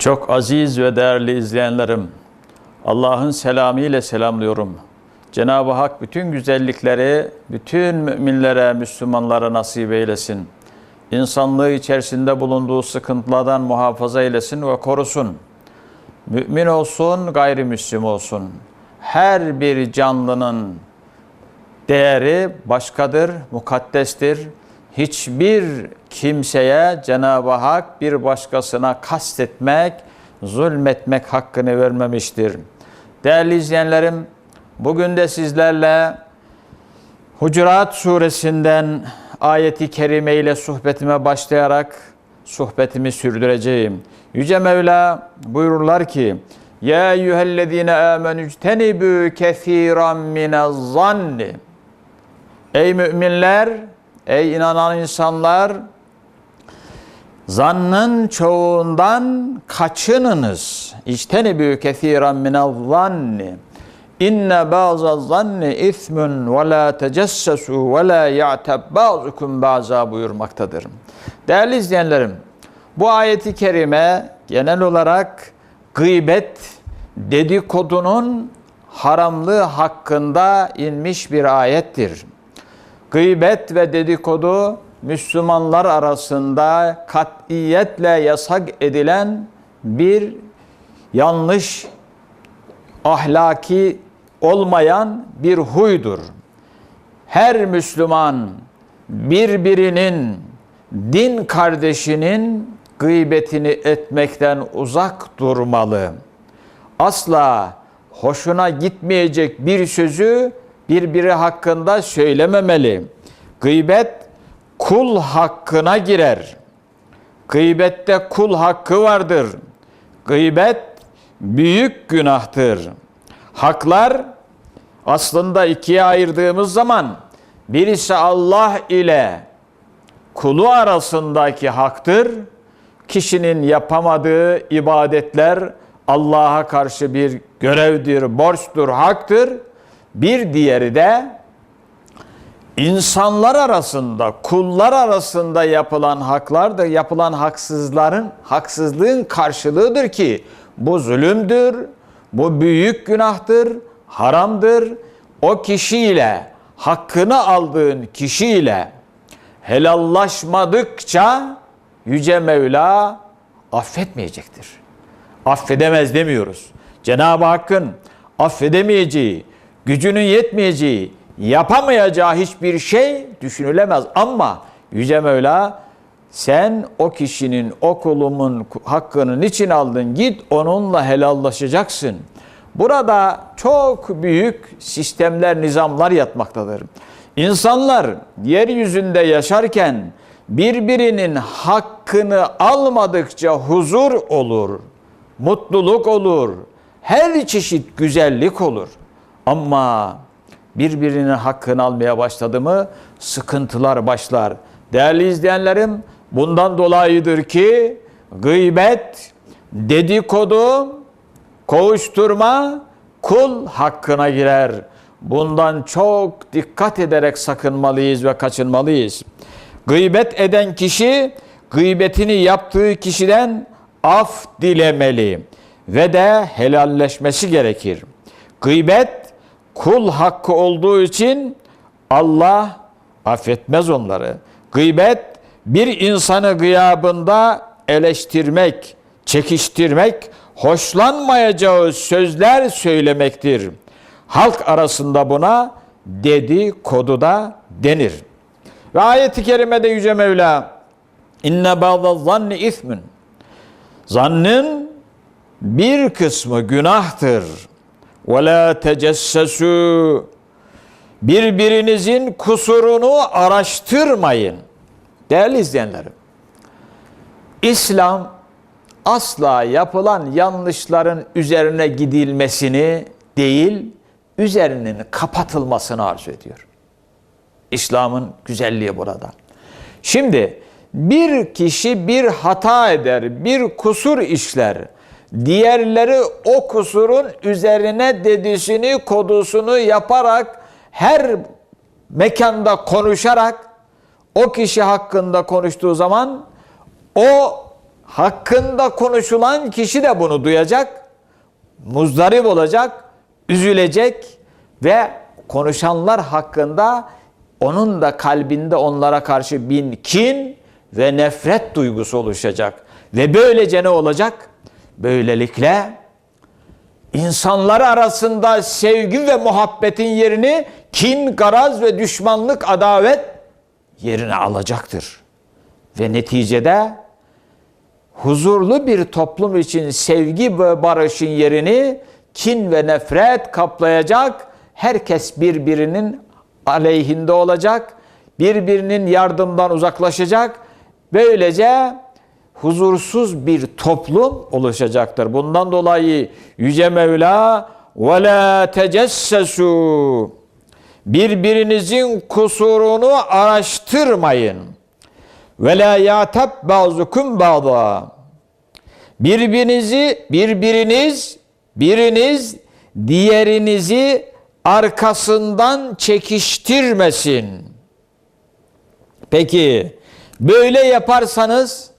Çok aziz ve değerli izleyenlerim, Allah'ın selamı ile selamlıyorum. Cenab-ı Hak bütün güzellikleri bütün müminlere, Müslümanlara nasip eylesin. İnsanlığı içerisinde bulunduğu sıkıntılardan muhafaza eylesin ve korusun. Mümin olsun, gayrimüslim olsun. Her bir canlının değeri başkadır, mukaddestir. Hiçbir kimseye Cenab-ı Hak bir başkasına kastetmek, zulmetmek hakkını vermemiştir. Değerli izleyenlerim, bugün de sizlerle Hucurat suresinden ayeti kerime ile sohbetime başlayarak sohbetimi sürdüreceğim. Yüce Mevla buyururlar ki: Ya eyyühellezine amenü ictenibü kesiran minez zanni. Ey müminler, ey inanan insanlar, zannın çoğundan kaçınınız. İçtenibü kesiran minez zanni. İnne bazı zanni ismun ve la tecessesu ve la ya'teb ba'zukum ba'za buyurmaktadır. Değerli izleyenlerim, bu ayeti kerime genel olarak gıybet, dedikodunun haramlığı hakkında inmiş bir ayettir. Gıybet ve dedikodu Müslümanlar arasında katiyetle yasak edilen bir yanlış ahlaki olmayan bir huydur. Her Müslüman birbirinin din kardeşinin gıybetini etmekten uzak durmalı. Asla hoşuna gitmeyecek bir sözü birbiri hakkında söylememeli. Gıybet kul hakkına girer. Gıybette kul hakkı vardır. Gıybet büyük günahtır. Haklar aslında ikiye ayırdığımız zaman birisi Allah ile kulu arasındaki haktır. Kişinin yapamadığı ibadetler Allah'a karşı bir görevdir, borçtur, haktır. Bir diğeri de insanlar arasında, kullar arasında yapılan haklardır, yapılan haksızların, haksızlığın karşılığıdır ki bu zulümdür, bu büyük günahtır, haramdır. O kişiyle, hakkını aldığın kişiyle helallaşmadıkça Yüce Mevla affetmeyecektir. Affedemez demiyoruz. Cenab-ı Hakk'ın affedemeyeceği, gücünün yetmeyeceği, yapamayacağı hiçbir şey düşünülemez. Ama Yüce Mevla sen o kişinin, o kulumun hakkını niçin aldın? Git onunla helallaşacaksın. Burada çok büyük sistemler, nizamlar yatmaktadır. İnsanlar yeryüzünde yaşarken birbirinin hakkını almadıkça huzur olur, mutluluk olur, her çeşit güzellik olur. Ama birbirinin hakkını almaya başladı mı sıkıntılar başlar. Değerli izleyenlerim bundan dolayıdır ki gıybet, dedikodu, kovuşturma kul hakkına girer. Bundan çok dikkat ederek sakınmalıyız ve kaçınmalıyız. Gıybet eden kişi gıybetini yaptığı kişiden af dilemeli ve de helalleşmesi gerekir. Gıybet kul hakkı olduğu için Allah affetmez onları. Gıybet bir insanı gıyabında eleştirmek, çekiştirmek, hoşlanmayacağı sözler söylemektir. Halk arasında buna dedikodu da denir. Ve ayet-i kerimede Yüce Mevla inne ba'da zanni ismin zannın bir kısmı günahtır. Ve la tecessesu birbirinizin kusurunu araştırmayın. Değerli izleyenlerim, İslam asla yapılan yanlışların üzerine gidilmesini değil, üzerinin kapatılmasını arzu ediyor. İslam'ın güzelliği burada. Şimdi bir kişi bir hata eder, bir kusur işler. Diğerleri o kusurun üzerine dedisini, kodusunu yaparak her mekanda konuşarak o kişi hakkında konuştuğu zaman o hakkında konuşulan kişi de bunu duyacak, muzdarip olacak, üzülecek ve konuşanlar hakkında onun da kalbinde onlara karşı bin kin ve nefret duygusu oluşacak. Ve böylece ne olacak? Böylelikle insanlar arasında sevgi ve muhabbetin yerini kin, garaz ve düşmanlık, adavet yerine alacaktır. Ve neticede huzurlu bir toplum için sevgi ve barışın yerini kin ve nefret kaplayacak. Herkes birbirinin aleyhinde olacak. Birbirinin yardımdan uzaklaşacak. Böylece huzursuz bir toplum oluşacaktır. Bundan dolayı Yüce Mevla la tecessesu birbirinizin kusurunu araştırmayın. La yatab ba'zukum ba'da. Birbirinizi birbiriniz biriniz diğerinizi arkasından çekiştirmesin. Peki böyle yaparsanız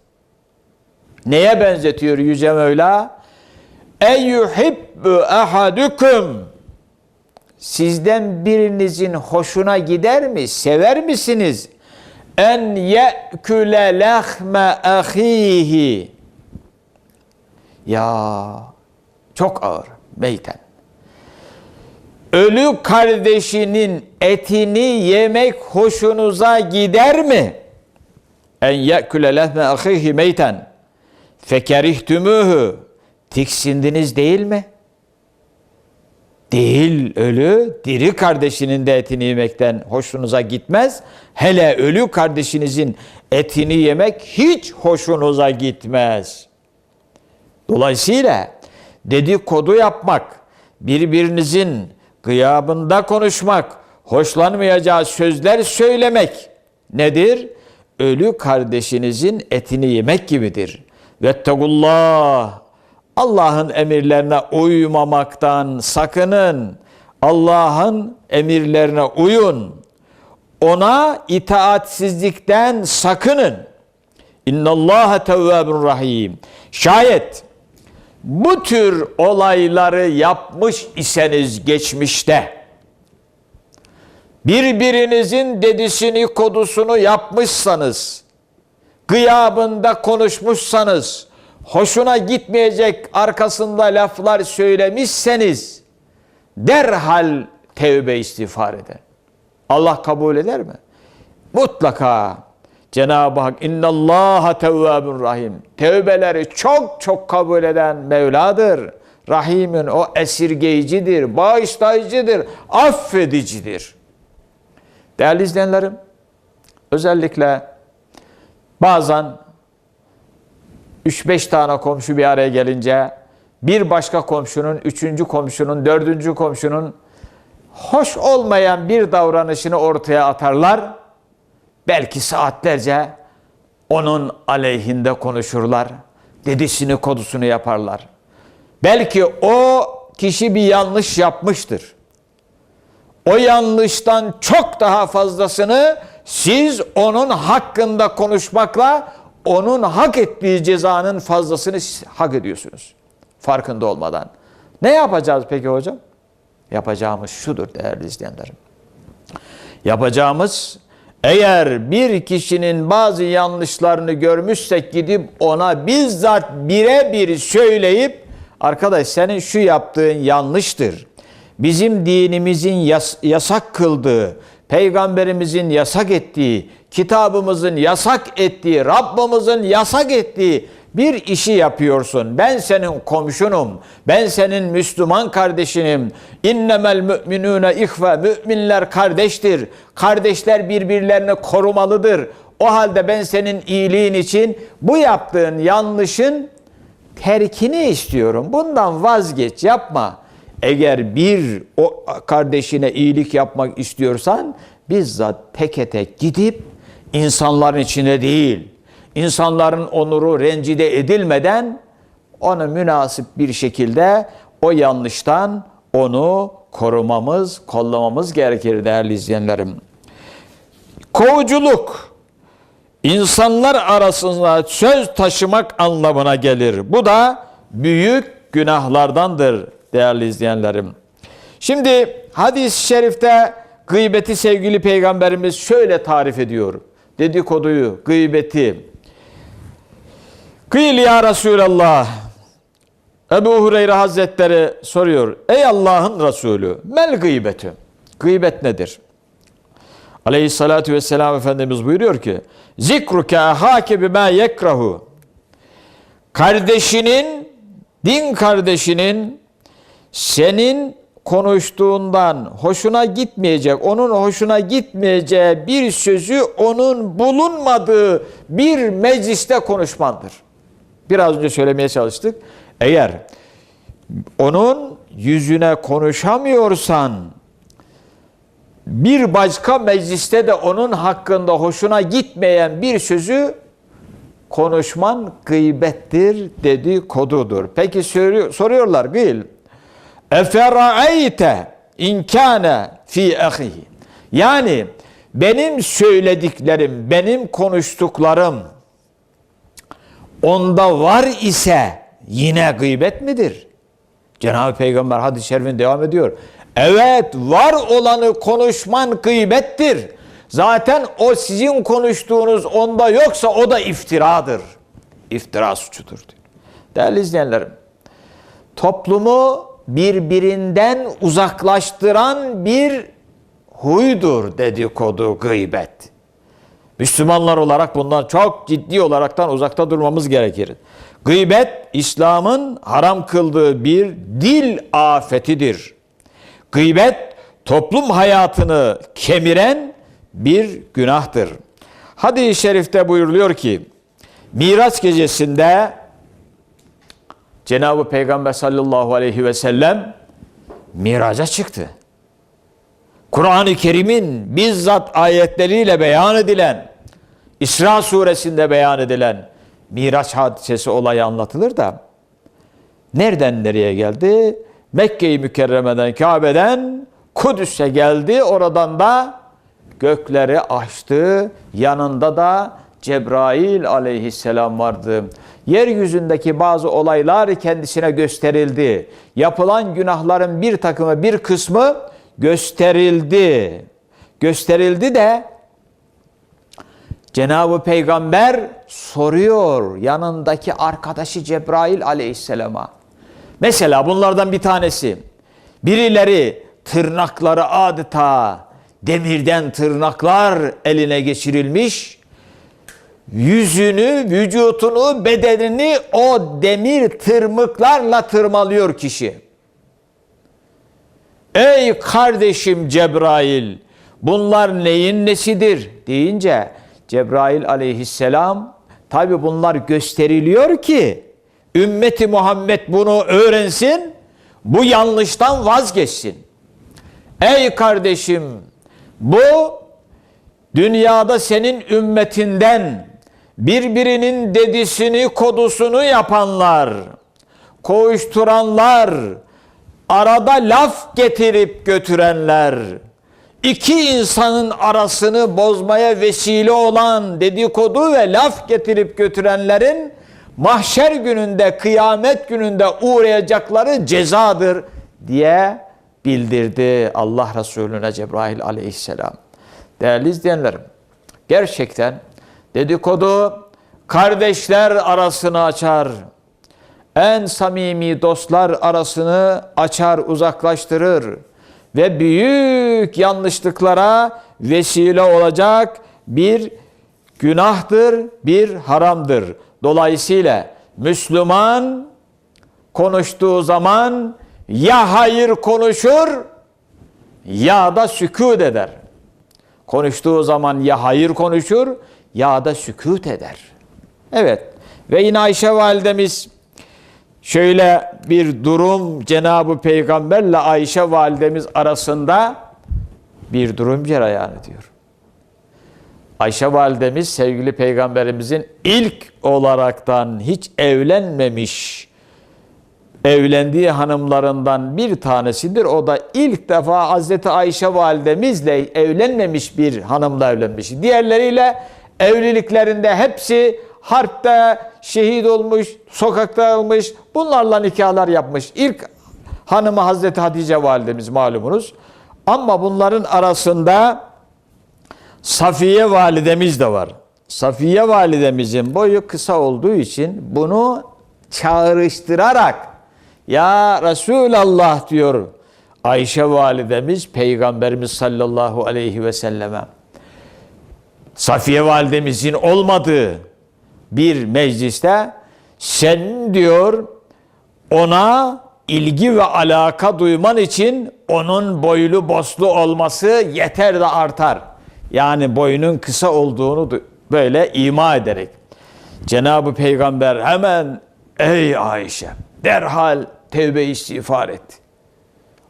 neye benzetiyor Yüce Mevla? Eyyuhibbu ahadukum Sizden birinizin hoşuna gider mi? Sever misiniz? En ye'küle lahme ahihi Ya çok ağır meyten. Ölü kardeşinin etini yemek hoşunuza gider mi? En ye'küle lahme ahihi meyten fekerihtümühü tiksindiniz değil mi? Değil ölü, diri kardeşinin de etini yemekten hoşunuza gitmez. Hele ölü kardeşinizin etini yemek hiç hoşunuza gitmez. Dolayısıyla dedikodu yapmak, birbirinizin gıyabında konuşmak, hoşlanmayacağı sözler söylemek nedir? Ölü kardeşinizin etini yemek gibidir. Vettegullah Allah'ın emirlerine uymamaktan sakının. Allah'ın emirlerine uyun. Ona itaatsizlikten sakının. İnnallâhe tevvâbun rahim. Şayet bu tür olayları yapmış iseniz geçmişte, birbirinizin dedisini kodusunu yapmışsanız, gıyabında konuşmuşsanız, hoşuna gitmeyecek arkasında laflar söylemişseniz derhal tevbe istiğfar eder. Allah kabul eder mi? Mutlaka Cenab-ı Hak innallaha tevvabun rahim. Tevbeleri çok çok kabul eden Mevladır. Rahimin o esirgeyicidir, bağışlayıcıdır, affedicidir. Değerli izleyenlerim, özellikle bazen 3-5 tane komşu bir araya gelince bir başka komşunun, üçüncü komşunun, dördüncü komşunun hoş olmayan bir davranışını ortaya atarlar. Belki saatlerce onun aleyhinde konuşurlar. Dedisini kodusunu yaparlar. Belki o kişi bir yanlış yapmıştır. O yanlıştan çok daha fazlasını siz onun hakkında konuşmakla onun hak ettiği cezanın fazlasını hak ediyorsunuz. Farkında olmadan. Ne yapacağız peki hocam? Yapacağımız şudur değerli izleyenlerim. Yapacağımız eğer bir kişinin bazı yanlışlarını görmüşsek gidip ona bizzat birebir söyleyip arkadaş senin şu yaptığın yanlıştır. Bizim dinimizin yas yasak kıldığı, peygamberimizin yasak ettiği, kitabımızın yasak ettiği, Rabbimizin yasak ettiği bir işi yapıyorsun. Ben senin komşunum. Ben senin Müslüman kardeşinim. İnnemel müminune ihve. Müminler kardeştir. Kardeşler birbirlerini korumalıdır. O halde ben senin iyiliğin için bu yaptığın yanlışın terkini istiyorum. Bundan vazgeç, yapma. Eğer bir o kardeşine iyilik yapmak istiyorsan bizzat teke tek gidip insanların içine değil, insanların onuru rencide edilmeden onu münasip bir şekilde o yanlıştan onu korumamız, kollamamız gerekir değerli izleyenlerim. Kovuculuk insanlar arasında söz taşımak anlamına gelir. Bu da büyük günahlardandır değerli izleyenlerim. Şimdi hadis-i şerifte gıybeti sevgili peygamberimiz şöyle tarif ediyor. Dedikoduyu, gıybeti. Kıyıl ya Resulallah. Ebu Hureyre Hazretleri soruyor. Ey Allah'ın Resulü, mel gıybetü. Gıybet nedir? Aleyhissalatü vesselam Efendimiz buyuruyor ki, zikruke ahake bima yekrahu. Kardeşinin, din kardeşinin senin konuştuğundan hoşuna gitmeyecek, onun hoşuna gitmeyeceği bir sözü onun bulunmadığı bir mecliste konuşmandır. Biraz önce söylemeye çalıştık. Eğer onun yüzüne konuşamıyorsan bir başka mecliste de onun hakkında hoşuna gitmeyen bir sözü konuşman gıybettir dedikodudur. Peki soruyor- soruyorlar gıyl. Efera'eyte inkâne fi ahihi. Yani benim söylediklerim, benim konuştuklarım onda var ise yine gıybet midir? Cenab-ı Peygamber hadis-i şerifin devam ediyor. Evet var olanı konuşman gıybettir. Zaten o sizin konuştuğunuz onda yoksa o da iftiradır. İftira suçudur diyor. Değerli izleyenlerim, toplumu birbirinden uzaklaştıran bir huydur dedikodu, gıybet. Müslümanlar olarak bundan çok ciddi olaraktan uzakta durmamız gerekir. Gıybet İslam'ın haram kıldığı bir dil afetidir. Gıybet toplum hayatını kemiren bir günahtır. Hadis-i şerifte buyuruluyor ki Miraç gecesinde Cenab-ı Peygamber sallallahu aleyhi ve sellem miraca çıktı. Kur'an-ı Kerim'in bizzat ayetleriyle beyan edilen, İsra suresinde beyan edilen Miraç hadisesi olayı anlatılır da nereden nereye geldi? Mekke-i Mükerreme'den, Kabe'den Kudüs'e geldi. Oradan da gökleri açtı. Yanında da Cebrail aleyhisselam vardı. Yeryüzündeki bazı olaylar kendisine gösterildi. Yapılan günahların bir takımı, bir kısmı gösterildi. Gösterildi de Cenab-ı Peygamber soruyor yanındaki arkadaşı Cebrail aleyhisselama. Mesela bunlardan bir tanesi. Birileri tırnakları adeta demirden tırnaklar eline geçirilmiş. Yüzünü, vücutunu, bedenini o demir tırmıklarla tırmalıyor kişi. Ey kardeşim Cebrail bunlar neyin nesidir deyince Cebrail aleyhisselam tabi bunlar gösteriliyor ki ümmeti Muhammed bunu öğrensin bu yanlıştan vazgeçsin. Ey kardeşim bu dünyada senin ümmetinden birbirinin dedisini kodusunu yapanlar, koğuşturanlar, arada laf getirip götürenler, iki insanın arasını bozmaya vesile olan dedikodu ve laf getirip götürenlerin mahşer gününde, kıyamet gününde uğrayacakları cezadır diye bildirdi Allah Resulüne Cebrail aleyhisselam. Değerli izleyenlerim, gerçekten dedikodu kardeşler arasını açar. En samimi dostlar arasını açar, uzaklaştırır ve büyük yanlışlıklara vesile olacak bir günahtır, bir haramdır. Dolayısıyla Müslüman konuştuğu zaman ya hayır konuşur ya da sükut eder. Konuştuğu zaman ya hayır konuşur ya da sükut eder. Evet ve yine Ayşe validemiz şöyle bir durum Cenab-ı Peygamberle Ayşe validemiz arasında bir durum cereyan ediyor. Ayşe validemiz sevgili peygamberimizin ilk olaraktan hiç evlenmemiş evlendiği hanımlarından bir tanesidir. O da ilk defa Hazreti Ayşe validemizle evlenmemiş bir hanımla evlenmiş. Diğerleriyle evliliklerinde hepsi harpte şehit olmuş, sokakta olmuş. Bunlarla nikahlar yapmış. İlk hanımı Hazreti Hatice validemiz malumunuz. Ama bunların arasında Safiye validemiz de var. Safiye validemizin boyu kısa olduğu için bunu çağrıştırarak ya Resulallah diyor Ayşe validemiz Peygamberimiz sallallahu aleyhi ve selleme. Safiye validemizin olmadığı bir mecliste sen diyor ona ilgi ve alaka duyman için onun boylu boslu olması yeter de artar. Yani boyunun kısa olduğunu du- böyle ima ederek. Cenab-ı Peygamber hemen ey Ayşe derhal tevbe istiğfar et.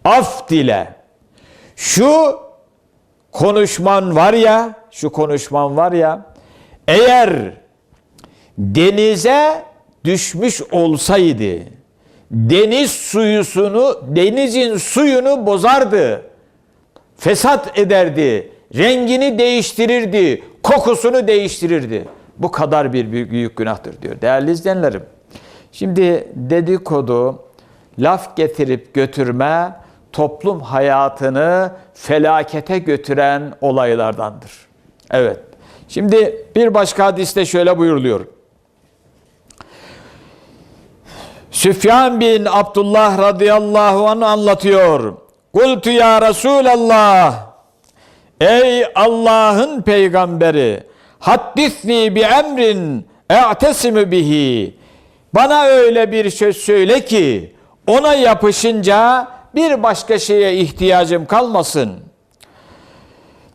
Af dile. Şu konuşman var ya, şu konuşman var ya, eğer denize düşmüş olsaydı, deniz suyusunu, denizin suyunu bozardı, fesat ederdi, rengini değiştirirdi, kokusunu değiştirirdi. Bu kadar bir büyük, büyük günahtır diyor. Değerli izleyenlerim, şimdi dedikodu, laf getirip götürme, toplum hayatını felakete götüren olaylardandır. Evet. Şimdi bir başka hadiste şöyle buyuruluyor. Süfyan bin Abdullah radıyallahu anh anlatıyor. Kultu ya Resulallah. Ey Allah'ın peygamberi. Haddisni bi emrin e'tesimu bihi. Bana öyle bir söz söyle ki ona yapışınca bir başka şeye ihtiyacım kalmasın.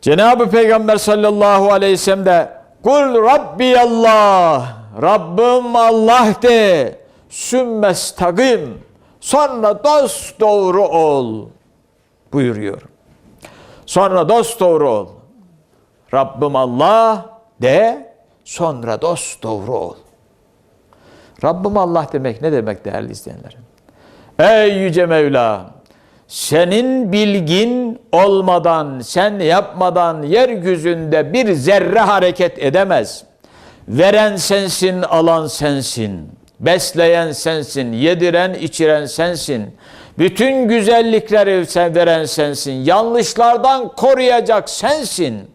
Cenab-ı Peygamber sallallahu aleyhi ve sellem de Kul Rabbi Allah Rabbim Allah de sümmestagim sonra dost doğru ol buyuruyor. Sonra dost doğru ol. Rabbim Allah de sonra dost doğru ol. Rabbim Allah demek ne demek değerli izleyenlerim? Ey yüce Mevla senin bilgin olmadan, sen yapmadan yeryüzünde bir zerre hareket edemez. Veren sensin, alan sensin. Besleyen sensin, yediren, içiren sensin. Bütün güzellikleri sen veren sensin. Yanlışlardan koruyacak sensin.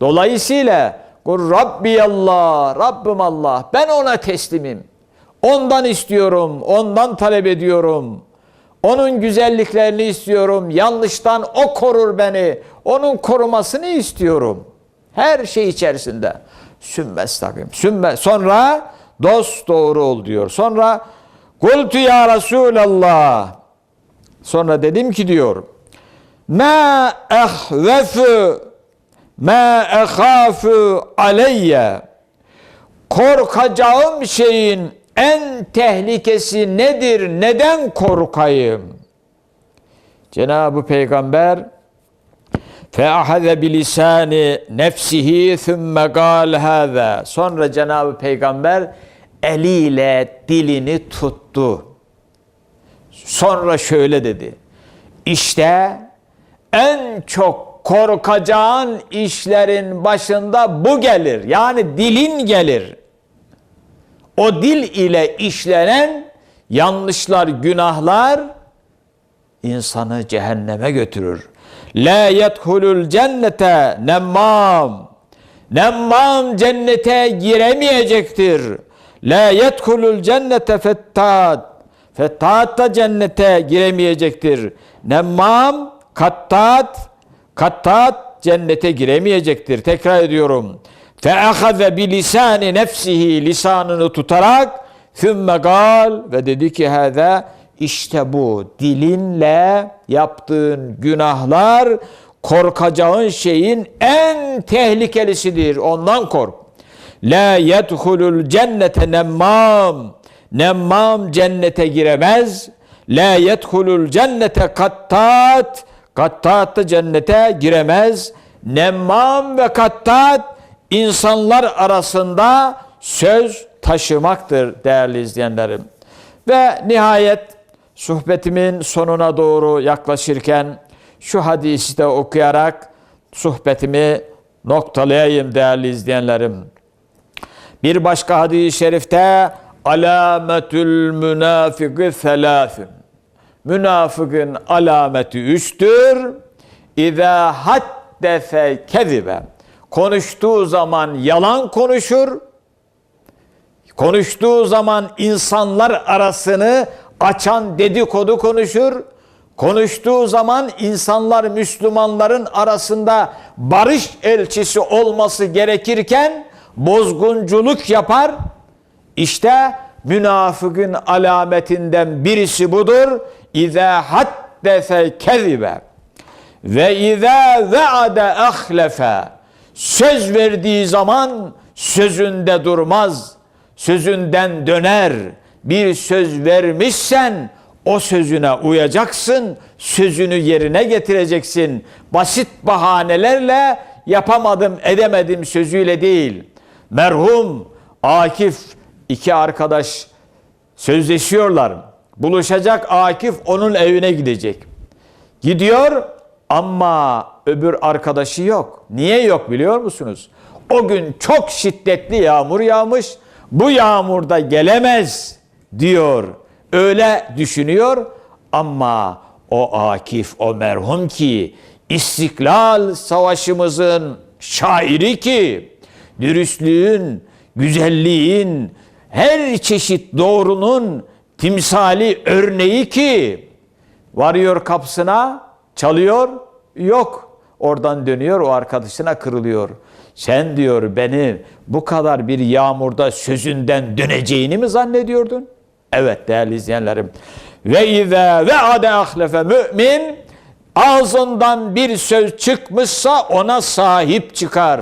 Dolayısıyla Kul Rabbi Allah, Rabbim Allah. Ben ona teslimim. Ondan istiyorum, ondan talep ediyorum. Onun güzelliklerini istiyorum. Yanlıştan o korur beni. Onun korumasını istiyorum. Her şey içerisinde. Sümmestakim. Sümme. Sonra dost doğru ol diyor. Sonra Kultu ya Resulallah. Sonra dedim ki diyor. Ma ehvefu ma ehafu aleyye. Korkacağım şeyin en tehlikesi nedir? Neden korkayım? Cenab-ı Peygamber feahade bilisani nefsihi thumme gal hâzâ. Sonra Cenab-ı Peygamber eliyle dilini tuttu. Sonra şöyle dedi. İşte en çok korkacağın işlerin başında bu gelir. Yani dilin gelir. O dil ile işlenen yanlışlar, günahlar insanı cehenneme götürür. La yedhulul cennete nemmam. Nemmam cennete giremeyecektir. La yedhulul cennete fettat. Fettat da cennete giremeyecektir. Nemmam, kattat, kattat cennete giremeyecektir. Tekrar ediyorum. Feahaze bi lisani nefsihi lisanını tutarak Sümme gal ve dedi ki hâzâ işte bu dilinle yaptığın günahlar korkacağın şeyin en tehlikelisidir. Ondan kork. La yedhulul cennete nemmam. Nemmam cennete giremez. La yedhulul cennete kattat. Kattat da cennete giremez. Nemmam ve kattat insanlar arasında söz taşımaktır değerli izleyenlerim. Ve nihayet sohbetimin sonuna doğru yaklaşırken şu hadisi de okuyarak sohbetimi noktalayayım değerli izleyenlerim. Bir başka hadis-i şerifte alametül münafıkı selâfün. Münafıkın alameti üçtür. İzâ haddese kezibe. Konuştuğu zaman yalan konuşur. Konuştuğu zaman insanlar arasını açan dedikodu konuşur. Konuştuğu zaman insanlar Müslümanların arasında barış elçisi olması gerekirken bozgunculuk yapar. İşte münafıkın alametinden birisi budur. İza haddese kezibe ve iza ve'ade ahlefe söz verdiği zaman sözünde durmaz. Sözünden döner. Bir söz vermişsen o sözüne uyacaksın. Sözünü yerine getireceksin. Basit bahanelerle yapamadım edemedim sözüyle değil. Merhum Akif iki arkadaş sözleşiyorlar. Buluşacak Akif onun evine gidecek. Gidiyor ama öbür arkadaşı yok. Niye yok biliyor musunuz? O gün çok şiddetli yağmur yağmış. Bu yağmurda gelemez diyor. Öyle düşünüyor ama o Akif o merhum ki İstiklal Savaşımızın şairi ki dürüstlüğün, güzelliğin, her çeşit doğrunun timsali örneği ki varıyor kapısına çalıyor yok oradan dönüyor o arkadaşına kırılıyor. Sen diyor beni bu kadar bir yağmurda sözünden döneceğini mi zannediyordun? Evet değerli izleyenlerim. Ve izâ ve ade ahlefe mümin ağzından bir söz çıkmışsa ona sahip çıkar.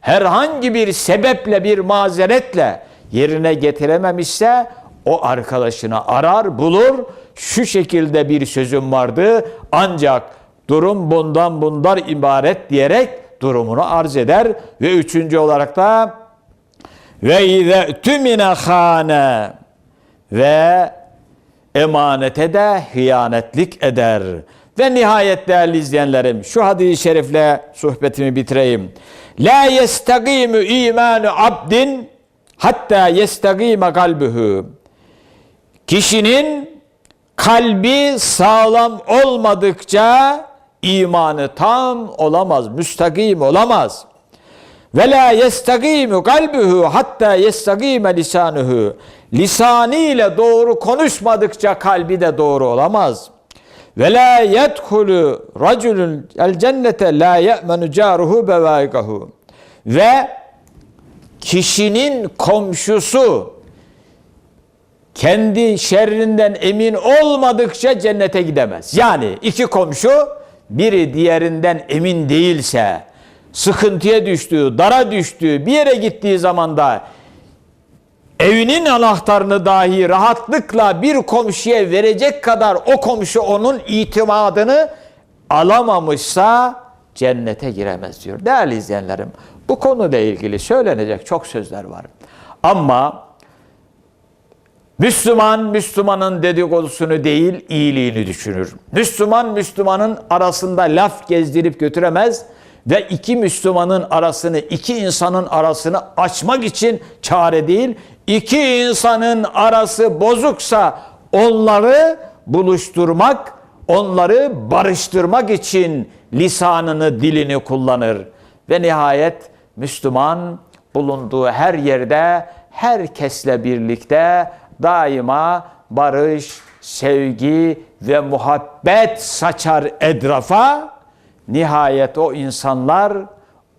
Herhangi bir sebeple bir mazeretle yerine getirememişse o arkadaşını arar bulur. Şu şekilde bir sözüm vardı ancak durum bundan bundan ibaret diyerek durumunu arz eder. Ve üçüncü olarak da ve ize tümine hane ve emanete de hıyanetlik eder. Ve nihayet değerli izleyenlerim şu hadis-i şerifle sohbetimi bitireyim. La yestagimu imanu abdin hatta yestagime kalbuhu. Kişinin kalbi sağlam olmadıkça imanı tam olamaz, müstakim olamaz. Ve la yestagimu kalbuhu hatta yestagime lisanuhu. Lisanı ile doğru konuşmadıkça kalbi de doğru olamaz. Ve la yedhulu raculun el cennete la ye'menu caruhu bevaikahu. Ve kişinin komşusu kendi şerrinden emin olmadıkça cennete gidemez. Yani iki komşu biri diğerinden emin değilse, sıkıntıya düştüğü, dara düştüğü, bir yere gittiği zaman da evinin anahtarını dahi rahatlıkla bir komşuya verecek kadar o komşu onun itimadını alamamışsa cennete giremez diyor. Değerli izleyenlerim bu konuyla ilgili söylenecek çok sözler var. Ama Müslüman, Müslümanın dedikodusunu değil, iyiliğini düşünür. Müslüman, Müslümanın arasında laf gezdirip götüremez ve iki Müslümanın arasını, iki insanın arasını açmak için çare değil, iki insanın arası bozuksa onları buluşturmak, onları barıştırmak için lisanını, dilini kullanır. Ve nihayet Müslüman bulunduğu her yerde herkesle birlikte daima barış, sevgi ve muhabbet saçar etrafa. Nihayet o insanlar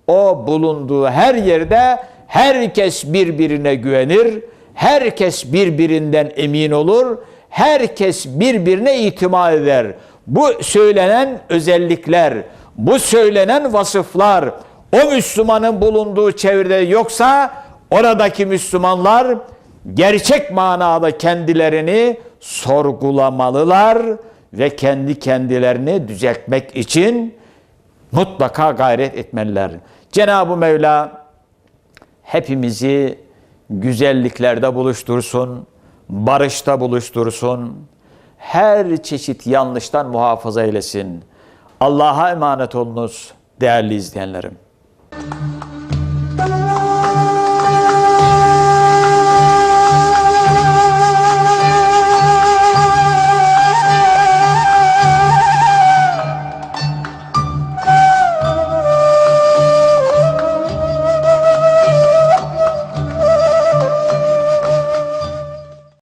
o bulunduğu her yerde herkes birbirine güvenir. Herkes birbirinden emin olur. Herkes birbirine itimat eder. Bu söylenen özellikler, bu söylenen vasıflar o Müslümanın bulunduğu çevrede yoksa oradaki Müslümanlar gerçek manada kendilerini sorgulamalılar ve kendi kendilerini düzeltmek için mutlaka gayret etmeliler. Cenab-ı Mevla hepimizi güzelliklerde buluştursun, barışta buluştursun, her çeşit yanlıştan muhafaza eylesin. Allah'a emanet olunuz değerli izleyenlerim.